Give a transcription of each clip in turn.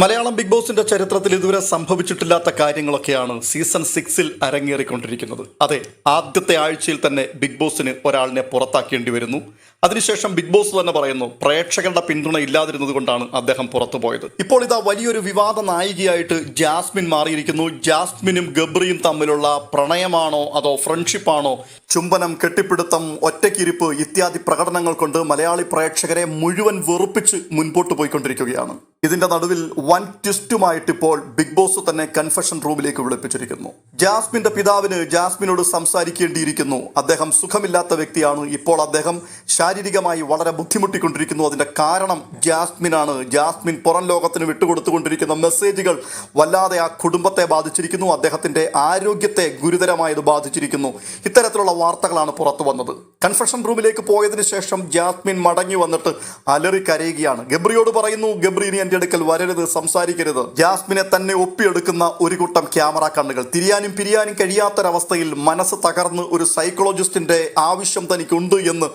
Malayalam big ബോസിന്റെ ചരിത്രത്തിൽ ഇതുവരെ സംഭവിച്ചിട്ടില്ലാത്ത കാര്യങ്ങളൊക്കെയാണ് സീസൺ സിക്സിൽ അരങ്ങേറിക്കൊണ്ടിരിക്കുന്നത്. അതെ ആദ്യത്തെ ആഴ്ചയിൽ തന്നെ ബിഗ് ബോസിന് ഒരാളിനെ പുറത്താക്കേണ്ടി വരുന്നു. അതിനുശേഷം ബിഗ് ബോസ് തന്നെ പറയുന്നു പ്രേക്ഷകരുടെ പിന്തുണ ഇല്ലാതിരുന്നത് കൊണ്ടാണ് അദ്ദേഹം പുറത്തുപോയത് ഇപ്പോൾ ഇതാ വലിയൊരു വിവാദ നായികയായിട്ട് ജാസ്മിൻ മാറിയിരിക്കുന്നു. ജാസ്മിനും ഗബ്രിയും തമ്മിലുള്ള പ്രണയമാണോ അതോ ഫ്രണ്ട്ഷിപ്പാണോ? ചുംബനം കെട്ടിപ്പിടുത്തം ഒറ്റക്കിരിപ്പ് ഇത്യാദി പ്രകടനങ്ങൾ കൊണ്ട് മലയാളി പ്രേക്ഷകരെ മുഴുവൻ വെറുപ്പിച്ച് മുൻപോട്ട് പോയിക്കൊണ്ടിരിക്കുകയാണ്. ഇതിന്റെ നടുവിൽ വൻ ട്വിസ്റ്റുമായിട്ട് ഇപ്പോൾ ബിഗ് ബോസ് തന്നെ കൺഫഷൻ റൂമിലേക്ക് വിളിപ്പിച്ചിരിക്കുന്നു. ജാസ്മിന്റെ പിതാവിന് ജാസ്മിനോട് സംസാരിക്കേണ്ടിയിരിക്കുന്നു. അദ്ദേഹം സുഖമില്ലാത്ത വ്യക്തിയാണ്. ഇപ്പോൾ അദ്ദേഹം ശാരീരികമായി വളരെ ബുദ്ധിമുട്ടിക്കൊണ്ടിരിക്കുന്നു. അതിന്റെ കാരണം ജാസ്മിൻ ആണ് ജാസ്മിൻ പുറം ലോകത്തിന് വിട്ടുകൊടുത്തുകൊണ്ടിരിക്കുന്ന മെസ്സേജുകൾ വല്ലാതെ ആ കുടുംബത്തെ ബാധിച്ചിരിക്കുന്നു. അദ്ദേഹത്തിന്റെ ആരോഗ്യത്തെ ഗുരുതരമായത് ബാധിച്ചിരിക്കുന്നു. ഇത്തരത്തിലുള്ള വാർത്തകളാണ് പുറത്തു വന്നത്. കൺഫെഷൻ റൂമിലേക്ക് പോയതിനു ശേഷം ജാസ്മിൻ മടങ്ങി വന്നിട്ട് അലറി കരയുകയാണ്. ഗബ്രിയോട് പറയുന്നു ഗബ്രി ഇനി എന്റെ അടുക്കൽ വരരുത് സംസാരിക്കരുത്. ജാസ്മിനെ തന്നെ ഒപ്പിയെടുക്കുന്ന ഒരു കൂട്ടം ക്യാമറ കണ്ണുകൾ. തിരിയാനും പിരിയാനും കഴിയാത്തൊരവസ്ഥയിൽ മനസ്സ് തകർന്ന് ഒരു സൈക്കോളജിസ്റ്റിന്റെ ആവശ്യം തനിക്കുണ്ട് എന്ന്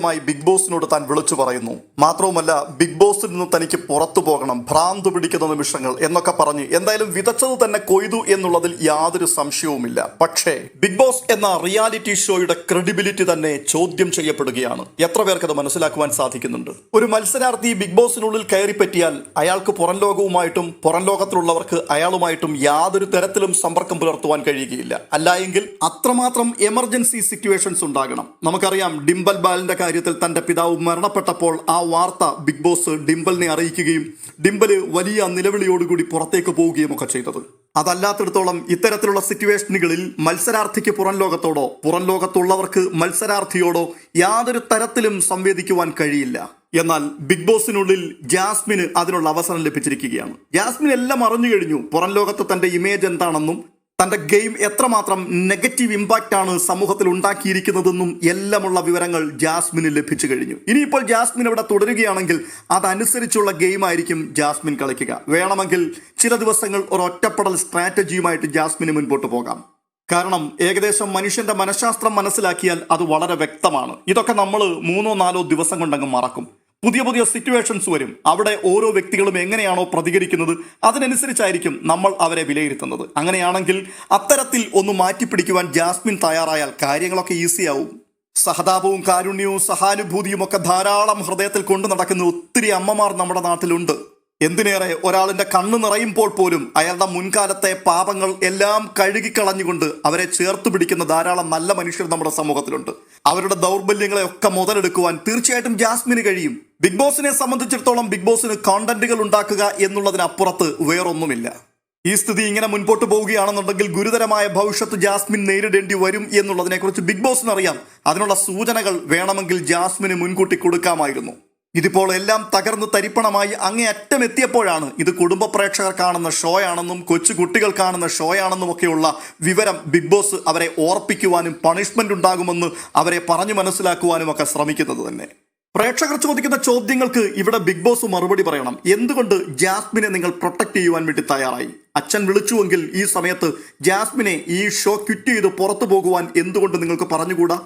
പരസ്യമായി ബിഗ് ബോസിനോട് താൻ വിളിച്ചു പറയുന്നു. മാത്രവുമല്ല ബിഗ് ബോസിൽ നിന്ന് തനിക്ക് പുറത്തു പോകണം ഭ്രാന്ത് പിടിക്കുന്ന നിമിഷങ്ങൾ എന്നൊക്കെ പറഞ്ഞ് എന്തായാലും വിതച്ചത് തന്നെ കൊയ്തു എന്നുള്ളതിൽ യാതൊരു സംശയവുമില്ല. പക്ഷേ ബിഗ് ബോസ് എന്ന റിയാലിറ്റി ഷോയുടെ ക്രെഡിബിലിറ്റി തന്നെ ചോദ്യം ചെയ്യപ്പെടുകയാണ്. എത്ര പേർക്ക് അത് മനസ്സിലാക്കുവാൻ സാധിക്കുന്നുണ്ട്? ഒരു മത്സരാർത്ഥി ബിഗ് ബോസിനുള്ളിൽ കയറി പറ്റിയാൽ അയാൾക്ക് പുറം ലോകവുമായിട്ടും പുറം ലോകത്തിലുള്ളവർക്ക് അയാളുമായിട്ടും യാതൊരു തരത്തിലും സമ്പർക്കം പുലർത്തുവാൻ കഴിയുകയില്ല. അല്ലായെങ്കിൽ അത്രമാത്രം എമർജൻസി സിറ്റുവേഷൻസ് ഉണ്ടാകണം. നമുക്കറിയാം ഡിംബൽ ബാലിന്റെ കാര്യത്തിൽ തന്റെ പിതാവ് മരണപ്പെട്ടപ്പോൾ ആ വാർത്ത ബിഗ് ബോസ് ഡിംബലിനെ അറിയിക്കുകയും ഡിംബൽ വലിയ നിലവിളിയോടുകൂടി പുറത്തേക്ക് പോവുകയും ഒക്കെ ചെയ്തത്. അതല്ലാത്തിടത്തോളം ഇത്തരത്തിലുള്ള സിറ്റുവേഷനുകളിൽ മത്സരാർത്ഥിക്ക് പുറം ലോകത്തോടോ പുറം ലോകത്തുള്ളവർക്ക് മത്സരാർത്ഥിയോടോ യാതൊരു തരത്തിലും സംവേദിക്കുവാൻ കഴിയില്ല. എന്നാൽ ബിഗ് ബോസിനുള്ളിൽ ജാസ്മിന് അതിനുള്ള അവസരം ലഭിച്ചിരിക്കുകയാണ്. ജാസ്മിൻ എല്ലാം അറിഞ്ഞു കഴിഞ്ഞു പുറം ലോകത്ത് തന്റെ ഇമേജ് എന്താണെന്നും തന്റെ ഗെയിം എത്രമാത്രം നെഗറ്റീവ് ഇമ്പാക്റ്റ് ആണ് സമൂഹത്തിൽ ഉണ്ടാക്കിയിരിക്കുന്നതെന്നും എല്ലാമുള്ള വിവരങ്ങൾ ജാസ്മിന് ലഭിച്ചു കഴിഞ്ഞു. ഇനിയിപ്പോൾ ജാസ്മിൻ ഇവിടെ തുടരുകയാണെങ്കിൽ അതനുസരിച്ചുള്ള ഗെയിം ആയിരിക്കും ജാസ്മിൻ കളിക്കുക. വേണമെങ്കിൽ ചില ദിവസങ്ങൾ ഒരു ഒറ്റപ്പെടൽ സ്ട്രാറ്റജിയുമായിട്ട് ജാസ്മിന് മുൻപോട്ട് പോകാം. കാരണം ഏകദേശം മനുഷ്യന്റെ മനഃശാസ്ത്രം മനസ്സിലാക്കിയാൽ അത് വളരെ വ്യക്തമാണ്. ഇതൊക്കെ നമ്മൾ മൂന്നോ നാലോ ദിവസം കൊണ്ടങ്ങ് മറക്കും. പുതിയ പുതിയ സിറ്റുവേഷൻസ് വരും. അവിടെ ഓരോ വ്യക്തികളും എങ്ങനെയാണോ പ്രതികരിക്കുന്നത് അതിനനുസരിച്ചായിരിക്കും നമ്മൾ അവരെ വിലയിരുത്തുന്നത്. അങ്ങനെയാണെങ്കിൽ അത്തരത്തിൽ ഒന്ന് മാറ്റിപ്പിടിക്കുവാൻ ജാസ്മിൻ തയ്യാറായാൽ കാര്യങ്ങളൊക്കെ ഈസിയാവും. സഹതാപവും കാരുണ്യവും സഹാനുഭൂതിയും ഒക്കെ ധാരാളം ഹൃദയത്തിൽ കൊണ്ടു നടക്കുന്ന ഒത്തിരി അമ്മമാർ നമ്മുടെ നാട്ടിലുണ്ട്. എന്തിനേറെ ഒരാളിന്റെ കണ്ണ് നിറയുമ്പോൾ പോലും അയാളുടെ മുൻകാലത്തെ പാപങ്ങൾ എല്ലാം കഴുകിക്കളഞ്ഞുകൊണ്ട് അവരെ ചേർത്ത് പിടിക്കുന്ന ധാരാളം നല്ല മനുഷ്യർ നമ്മുടെ സമൂഹത്തിലുണ്ട്. അവരുടെ ദൗർബല്യങ്ങളെ ഒക്കെ മുതലെടുക്കുവാൻ തീർച്ചയായിട്ടും ജാസ്മിന് കഴിയും. ബിഗ് ബോസിനെ സംബന്ധിച്ചിടത്തോളം ബിഗ് ബോസിന് കോണ്ടന്റുകൾ ഉണ്ടാക്കുക എന്നുള്ളതിനപ്പുറത്ത് വേറൊന്നുമില്ല. ഈ സ്ഥിതി ഇങ്ങനെ മുൻപോട്ട് പോവുകയാണെന്നുണ്ടെങ്കിൽ ഗുരുതരമായ ഭവിഷ്യത്ത് ജാസ്മിൻ നേരിടേണ്ടി വരും എന്നുള്ളതിനെക്കുറിച്ച് ബിഗ് ബോസിന് അറിയാം അതിനുള്ള സൂചനകൾ വേണമെങ്കിൽ ജാസ്മിന് മുൻകൂട്ടി കൊടുക്കാമായിരുന്നു. ഇതിപ്പോൾ എല്ലാം തകർന്ന് തരിപ്പണമായി അങ്ങേ അറ്റം എത്തിയപ്പോഴാണ് ഇത് കുടുംബ പ്രേക്ഷകർ കാണുന്ന ഷോയാണെന്നും കൊച്ചു കുട്ടികൾ കാണുന്ന ഷോയാണെന്നും ഒക്കെയുള്ള വിവരം ബിഗ് ബോസ് അവരെ ഓർപ്പിക്കുവാനും പണിഷ്മെന്റ് ഉണ്ടാകുമെന്ന് അവരെ പറഞ്ഞു മനസ്സിലാക്കുവാനും ഒക്കെ ശ്രമിക്കുന്നത് തന്നെ. പ്രേക്ഷകർ ചോദിക്കുന്ന ചോദ്യങ്ങൾക്ക് ഇവിടെ ബിഗ് ബോസ് മറുപടി പറയണം. എന്തുകൊണ്ട് ജാസ്മിനെ നിങ്ങൾ പ്രൊട്ടക്ട് ചെയ്യുവാൻ വേണ്ടി തയ്യാറായി? അച്ഛൻ വിളിച്ചുവെങ്കിൽ ഈ സമയത്ത് ജാസ്മിനെ ഈ ഷോ ക്വിറ്റ് ചെയ്ത് പുറത്തു പോകുവാൻ എന്തുകൊണ്ട് നിങ്ങൾക്ക് പറഞ്ഞുകൂടാ?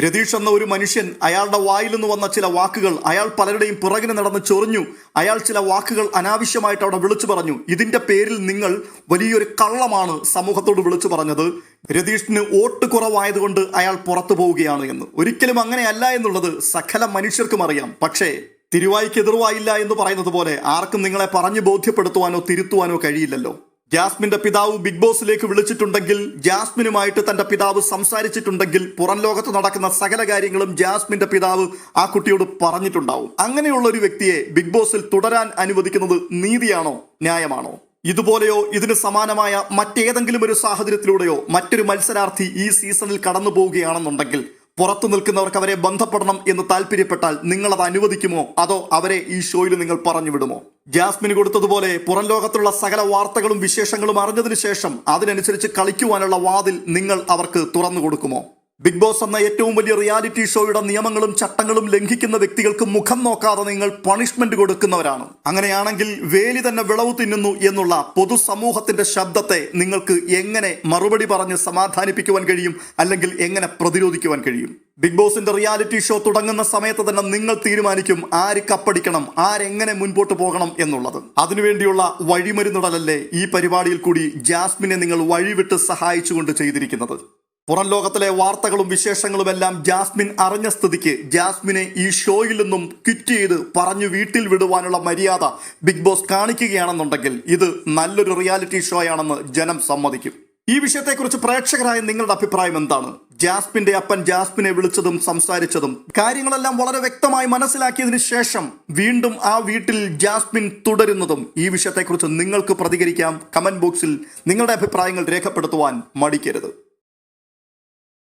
രതീഷ് എന്ന ഒരു മനുഷ്യൻ അയാളുടെ വായിൽ നിന്ന് വന്ന ചില വാക്കുകൾ അയാൾ പലരുടെയും പുറകിന് നടന്ന് ചൊറിഞ്ഞു. അയാൾ ചില വാക്കുകൾ അനാവശ്യമായിട്ട് അവിടെ വിളിച്ചു പറഞ്ഞു. ഇതിന്റെ പേരിൽ നിങ്ങൾ വലിയൊരു കള്ളമാണ് സമൂഹത്തോട് വിളിച്ചു പറഞ്ഞത്. രതീഷിന് വോട്ട് കുറവായതുകൊണ്ട് അയാൾ പുറത്തു പോവുകയാണ് എന്ന്. ഒരിക്കലും അങ്ങനെയല്ല എന്നുള്ളത് സകല മനുഷ്യർക്കും അറിയാം. പക്ഷേ തിരുവായിക്ക് എതിർവായില്ല എന്ന് പറയുന്നത് പോലെ ആർക്കും നിങ്ങളെ പറഞ്ഞു ബോധ്യപ്പെടുത്തുവാനോ തിരുത്തുവാനോ കഴിയില്ലല്ലോ. ജാസ്മിന്റെ പിതാവ് ബിഗ് ബോസിലേക്ക് വിളിച്ചിട്ടുണ്ടെങ്കിൽ ജാസ്മിനുമായിട്ട് തന്റെ പിതാവ് സംസാരിച്ചിട്ടുണ്ടെങ്കിൽ പുറം ലോകത്ത് നടക്കുന്ന സകല കാര്യങ്ങളും ജാസ്മിന്റെ പിതാവ് ആ കുട്ടിയോട് പറഞ്ഞിട്ടുണ്ടാവും. അങ്ങനെയുള്ള ഒരു വ്യക്തിയെ ബിഗ് ബോസിൽ തുടരാൻ അനുവദിക്കുന്നത് നീതിയാണോ ന്യായമാണോ? ഇതുപോലെയോ ഇതിന് സമാനമായ മറ്റേതെങ്കിലും ഒരു സാഹചര്യത്തിലൂടെയോ മറ്റൊരു മത്സരാർത്ഥി ഈ സീസണിൽ കടന്നു പോവുകയാണെന്നുണ്ടെങ്കിൽ പുറത്തു നിൽക്കുന്നവർക്ക് അവരെ ബന്ധപ്പെടണം എന്ന് താല്പര്യപ്പെട്ടാൽ നിങ്ങൾ അത് അനുവദിക്കുമോ? അതോ അവരെ ഈ ഷോയിൽ നിങ്ങൾ പറഞ്ഞു വിടുമോ ജാസ്മിന് കൊടുത്തതുപോലെ പുറം ലോകത്തുള്ള സകല വാർത്തകളും വിശേഷങ്ങളും അറിഞ്ഞതിനു ശേഷം അതിനനുസരിച്ച് കളിക്കുവാനുള്ള വാതിൽ നിങ്ങൾ അവർക്ക് തുറന്നു കൊടുക്കുമോ? ബിഗ് ബോസ് എന്ന ഏറ്റവും വലിയ റിയാലിറ്റി ഷോയുടെ നിയമങ്ങളും ചട്ടങ്ങളും ലംഘിക്കുന്ന വ്യക്തികൾക്ക് മുഖം നോക്കാതെ നിങ്ങൾ പണിഷ്മെന്റ് കൊടുക്കുന്നവരാണ്. അങ്ങനെയാണെങ്കിൽ വേലി തന്നെ വിളവ് തിന്നുന്നു എന്നുള്ള പൊതുസമൂഹത്തിന്റെ ശബ്ദത്തെ നിങ്ങൾക്ക് എങ്ങനെ മറുപടി പറഞ്ഞ് സമാധാനിപ്പിക്കുവാൻ കഴിയും? അല്ലെങ്കിൽ എങ്ങനെ പ്രതിരോധിക്കുവാൻ കഴിയും? ബിഗ് ബോസിന്റെ റിയാലിറ്റി ഷോ തുടങ്ങുന്ന സമയത്ത് തന്നെ നിങ്ങൾ തീരുമാനിക്കും ആര് കപ്പടിക്കണം ആരെങ്ങനെ മുൻപോട്ട് പോകണം എന്നുള്ളത്. അതിനുവേണ്ടിയുള്ള വഴിമരുന്നിടലല്ലേ ഈ പരിപാടിയിൽ കൂടി ജാസ്മിനെ നിങ്ങൾ വഴിവിട്ട് സഹായിച്ചുകൊണ്ട് ചെയ്തിരിക്കുന്നത്? പുറം ലോകത്തിലെ വാർത്തകളും വിശേഷങ്ങളും എല്ലാം ജാസ്മിൻ അറിഞ്ഞ സ്ഥിതിക്ക് ജാസ്മിനെ ഈ ഷോയിൽ നിന്നും ക്വിറ്റ് ചെയ്ത് പറഞ്ഞു വീട്ടിൽ വിടുവാനുള്ള മര്യാദ ബിഗ് ബോസ് കാണിക്കുകയാണെന്നുണ്ടെങ്കിൽ ഇത് നല്ലൊരു റിയാലിറ്റി ഷോയാണെന്ന് ജനം സമ്മതിക്കും. ഈ വിഷയത്തെക്കുറിച്ച് പ്രേക്ഷകരായ നിങ്ങളുടെ അഭിപ്രായം എന്താണ്? ജാസ്മിന്റെ അപ്പൻ ജാസ്മിനെ വിളിച്ചതും സംസാരിച്ചതും കാര്യങ്ങളെല്ലാം വളരെ വ്യക്തമായി മനസ്സിലാക്കിയതിനു ശേഷം വീണ്ടും ആ വീട്ടിൽ ജാസ്മിൻ തുടരുന്നതും ഈ വിഷയത്തെക്കുറിച്ച് നിങ്ങൾക്ക് പ്രതികരിക്കാം. കമന്റ് ബോക്സിൽ നിങ്ങളുടെ അഭിപ്രായങ്ങൾ രേഖപ്പെടുത്തുവാൻ മടിക്കരുത്.